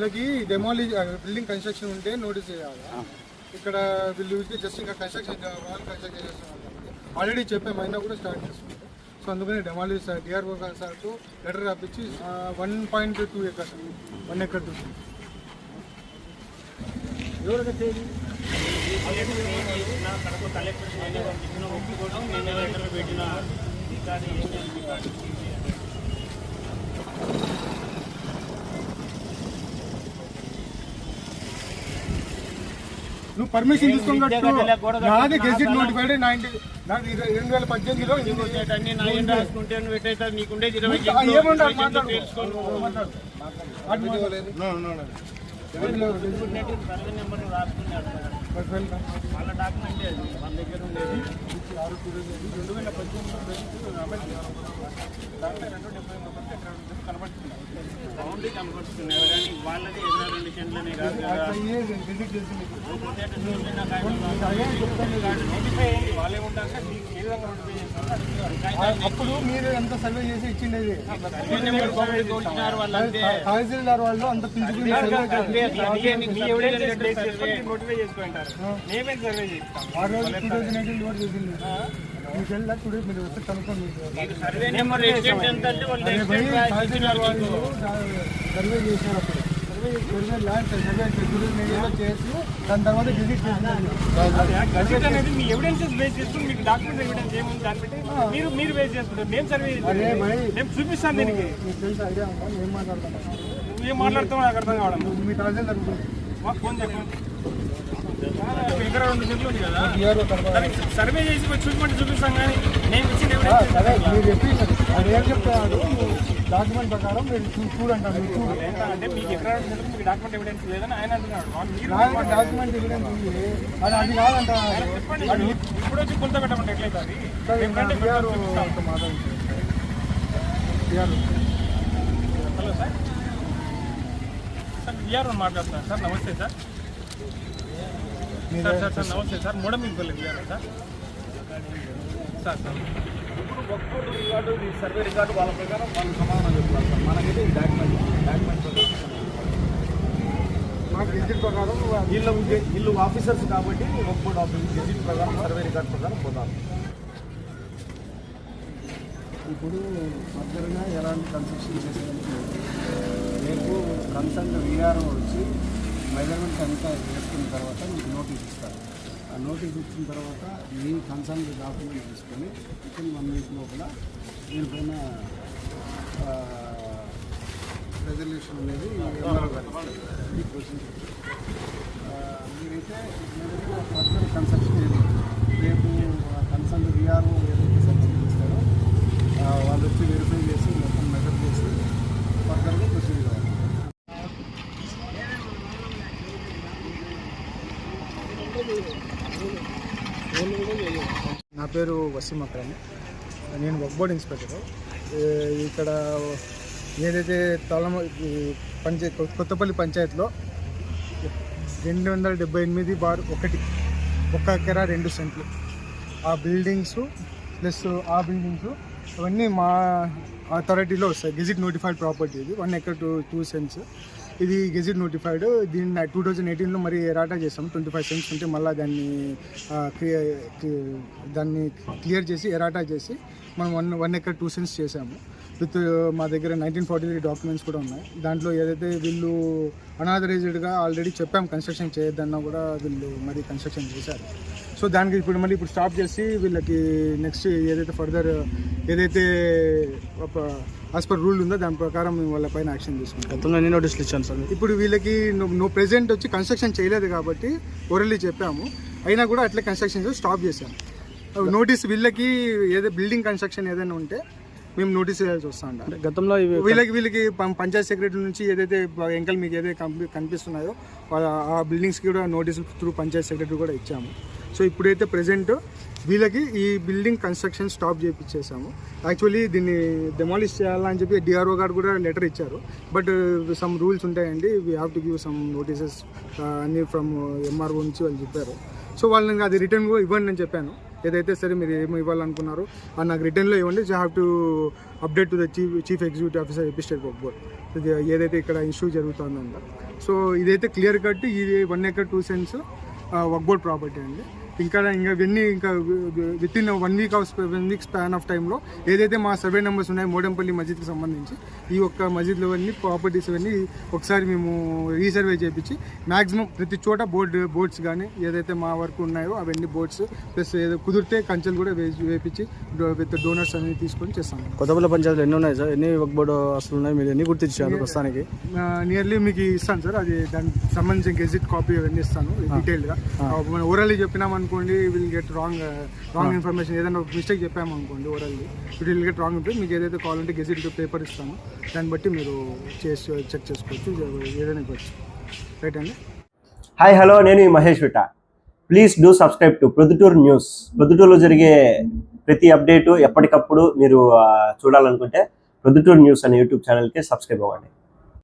వీళ్ళకి demolish building construction ఉంటే notice చేయాలి? ఇక్కడ వీళ్ళు జస్ట్ ఇంకా కన్స్ట్రక్షన్ వాళ్ళు కన్స్ట్రక్షన్ చేస్తున్నారు ఆల్రెడీ చెప్పాము అయినా కూడా స్టార్ట్ చేస్తున్నారు సో అందుకని డెమాలి సార్ డిఆర్ఓ సార్కు letter రాపించి one point two acres one acre two collector పెట్టిన రికార్డు ఏం చేయాలి రికార్డు నువ్వు పర్మిషన్ తీసుకున్నట్టు నాది గెజిట్ నోటిఫైడ్ నైన్టీ రెండు వేల పద్దెనిమిదిలో కనబడుతుంది వాళ్ళది కాదు కదా. వాళ్ళే ఉంటారు. అప్పుడు మీరు ఎంత సర్వే చేసి ఇచ్చిండేది? తహసీల్దార్ వాళ్ళు అంత ఆ. రోజు టూ థౌజండ్ ఎయిటీన్ కూడా చేసింది. మీకు వెళ్ళా టుడే మీరు వచ్చి కనుక్కోండి. మీకు సర్వే నెంబర్ ఇచ్చినారు సర్వే చేశారు. చేసి దాని తర్వాత అనేది మీ ఎవిడెన్సెస్ బేస్ చేసుకుని మీకు డాక్యుమెంట్ ఎవిడెన్స్ ఏముంది దాన్ని బట్టి మీరు మీరు బేస్ చేసుకుంటారు. మేము సర్వే మేము చూపిస్తాను దీనికి. ఏం మాట్లాడుతున్నా ఏం మాట్లాడుతావు? నాకు అర్థం కావడం మీ తహసీల్దార్ మాకు ఫోన్ చెప్పండి ఎకరా రెండు ఉంది కదా. సర్వే చేసి పోయి చూపించమంటే చూపిస్తాం కానీ నేను ఇచ్చిన ఎవిడెన్స్ సరే డాక్యుమెంట్ ప్రకారం మీరు చూ- చూడంటారు మీరు చూడు ఎంత అంటే మీకు మీకు డాక్యుమెంట్ ఎవిడెన్స్ లేదని ఆయన అంటున్నాడు. డాక్యుమెంట్ ఎవిడెన్స్ ఉంది. అది అది కాదంట. ఇప్పుడు వచ్చి కొంత పెట్టమంటే ఎట్లయితే అది. Hello sir. సార్ విఆర్ మాట్లాడుతున్నాను సార్ నమస్తే సార్. సార్ సార్ సార్ నమస్తే సార్. మూడం మీకు సార్. Sir sir. ఒక్కోటి రికార్డు ఈ సర్వే రికార్డు వాళ్ళ ప్రకారం వాళ్ళు సమాధానం చెప్తారు సార్. మనకైతే ఈ డాక్యుమెంట్ డాక్యుమెంట్ ప్రకారం మాకు గెజిట్ ప్రకారం వీళ్ళు వీళ్ళు ఆఫీసర్స్ కాబట్టి ఒక్కోటి ఆఫీస్ గెజిట్ ప్రకారం సర్వే రికార్డు ప్రకారం పోతారు ఇప్పుడు ఫర్దర్గా ఎలాంటి కన్స్ట్రక్షన్ చేసేదానికి. రేపు కన్సల్ట్ విఆర్ఓ వచ్చి మెజర్మెంట్ అంతా వేసుకున్న తర్వాత మీకు నోటీస్ ఇస్తారు. నోటీస్ ఇచ్చిన తర్వాత మీ కన్సల్ట్ డాక్యుమెంట్ తీసుకొని ఇచ్చిన వన్ వీక్ లోపల దీనిపైన రెజల్యూషన్ అనేది ఎంఆర్ఓ గారు మీరైతే ఏదైనా ఏది? రేపు కన్సర్న్ విఆర్ఓ ఏదైతే సబ్సిడీ ఇస్తారో వాళ్ళు వచ్చి వెరిఫై చేసి మొత్తం మెజర్ చేసి ఫర్దర్గా ప్రొసీడ్ కావాలి. నా పేరు వసీం అక్రమ్. నేను వర్క్ బోర్డ్ ఇన్స్పెక్టర్ ఇక్కడ ఏదైతే తలమ ఈ పంచాయత్ కొత్తపల్లి పంచాయత్లో రెండు వందల డెబ్బై ఎనిమిది బార్ ఒకటి ఒక్క ఎకరా రెండు సెంట్లు. ఆ బిల్డింగ్స్ ప్లస్ ఆ బిల్డింగ్స్ అవన్నీ మా అథారిటీలో వస్తాయి గెజిట్ నోటిఫైడ్ ప్రాపర్టీ ఇది. One acre two two cents. ఇది గెజిట్ నోటిఫైడ్. దీన్ని టూ థౌజండ్ ఎయిటీన్లో మరి ఎరాటా చేసాం. ట్వంటీ ఫైవ్ సెంట్స్ ఉంటే మళ్ళీ దాన్ని క్లియర్ దాన్ని క్లియర్ చేసి ఎరాటా చేసి మనం one one acre two cents చేసాము. విత్ మా దగ్గర నైన్టీన్ ఫార్టీ త్రీ డాక్యుమెంట్స్ కూడా ఉన్నాయి. దాంట్లో ఏదైతే వీళ్ళు అనాథరైజ్డ్గా ఆల్రెడీ చెప్పాం కన్స్ట్రక్షన్ చేయొద్దన్నా కూడా వీళ్ళు మరి కన్స్ట్రక్షన్ చేశారు. సో దానికి ఇప్పుడు మళ్ళీ ఇప్పుడు స్టాప్ చేసి వీళ్ళకి నెక్స్ట్ ఏదైతే ఫర్దర్ ఏదైతే యాజ్ పర్ రూల్ ఉందో దాని ప్రకారం మేము వాళ్ళ పైన యాక్షన్ తీసుకుంటాం. గతంలో ఎన్ని నోటీసులు ఇచ్చాను సార్ ఇప్పుడు వీళ్ళకి నువ్వు ప్రెజెంట్ వచ్చి కన్స్ట్రక్షన్ చేయలేదు కాబట్టి ఓరల్లీ చెప్పాము. అయినా కూడా అట్లే కన్స్ట్రక్షన్ చేసి స్టాప్ చేశాము. నోటీస్ వీళ్ళకి ఏదో బిల్డింగ్ కన్స్ట్రక్షన్ ఏదైనా ఉంటే మేము నోటీస్ చేయాల్సి వస్తా గతంలో వీళ్ళకి వీళ్ళకి పంచాయత్ సెక్రటరీ నుంచి ఏదైతే ఎంకల్ మీకు ఏదైతే కనిపిస్తున్నాయో వాళ్ళ- ఆ బిల్డింగ్స్కి కూడా నోటీసులు త్రూ పంచాయత్ సెక్రటరీ కూడా ఇచ్చాము. సో ఇప్పుడైతే ప్రజెంట్ వీళ్ళకి ఈ బిల్డింగ్ కన్స్ట్రక్షన్ స్టాప్ చేయించేసాము యాక్చువల్లీ దీన్ని డెమాలిష్ చేయాలని చెప్పి డిఆర్ఓ గారు కూడా లెటర్ ఇచ్చారు. బట్ సమ్ రూల్స్ ఉంటాయండి. We have to give some notices అన్ని ఫ్రమ్ ఎంఆర్ఓ uh, నుంచి వాళ్ళు చెప్పారు. సో వాళ్ళని అది రిటర్న్ కూడా ఇవ్వండి అని చెప్పాను. ఏదైతే సరే మీరు ఏమి ఇవ్వాలనుకున్నారో అది నాకు రిటర్న్లో ఇవ్వండి. So have to update to the chief chief executive officer AP state work board ఇది ఏదైతే ఇక్కడ ఇష్యూ జరుగుతుందో సో ఇదైతే క్లియర్ కట్ ఇది వన్ ఎకర్ టూ సెంట్స్ వర్క్ బోర్డ్ ప్రాపర్టీ అండి. ఇంకా ఇంకా ఇవన్నీ ఇంకా with in one week of one week span of టైంలో ఏదైతే మా సర్వే నెంబర్స్ ఉన్నాయో మోడంపల్లి మస్జిద్కి సంబంధించి ఈ ఒక్క మస్జిద్లో అన్ని ప్రాపర్టీస్ అవన్నీ ఒకసారి మేము రీసర్వే చేయించి మాక్సిమం ప్రతి చోట బోర్డ్ బోర్డ్స్ కానీ ఏదైతే మా వరకు ఉన్నాయో అవన్నీ బోర్డ్స్ ప్లస్ ఏదో కుదిరితే కంచెలు కూడా వేసి వేపించి విత్ డోనర్స్ అన్ని తీసుకొని చేస్తాం. కొత్తపల్లి పంచాయతీలు ఎన్ని ఉన్నాయి సార్? ఎన్ని వర్క్ బోర్డు అసలు ఉన్నాయి? మీరు ఎన్ని గుర్తించారు ప్రస్తుతానికి? నియర్లీ మీకు ఇస్తాను సార్. అది దానికి సంబంధించిన గెజిట్ కాపీ అవన్నీ ఇస్తాను డీటెయిల్గా మనం ఓరల్లీ చెప్పినాం అనుకోండి will get wrong wrong information ఏదైనా మిస్టేక్ చెప్పాము అనుకోండి orally it will get wrong ఉంటుంది. మీకు ఏదైతే కావాలంటే గెజిట్ పేపర్ ఇస్తాను దాన్ని బట్టి మీరు చేసి చెక్ చేసుకోవచ్చు. ఏదైనా ఇవ్వచ్చు రైట్ అండి హాయ్ హలో నేను ఈ Mahesh విట. Please do subscribe to Proddatur news ప్రొద్దుటూరులో జరిగే ప్రతి అప్డేటు ఎప్పటికప్పుడు మీరు చూడాలనుకుంటే ప్రొద్దుటూరు న్యూస్ అనే యూట్యూబ్ ఛానల్కి సబ్స్క్రైబ్ అవ్వండి.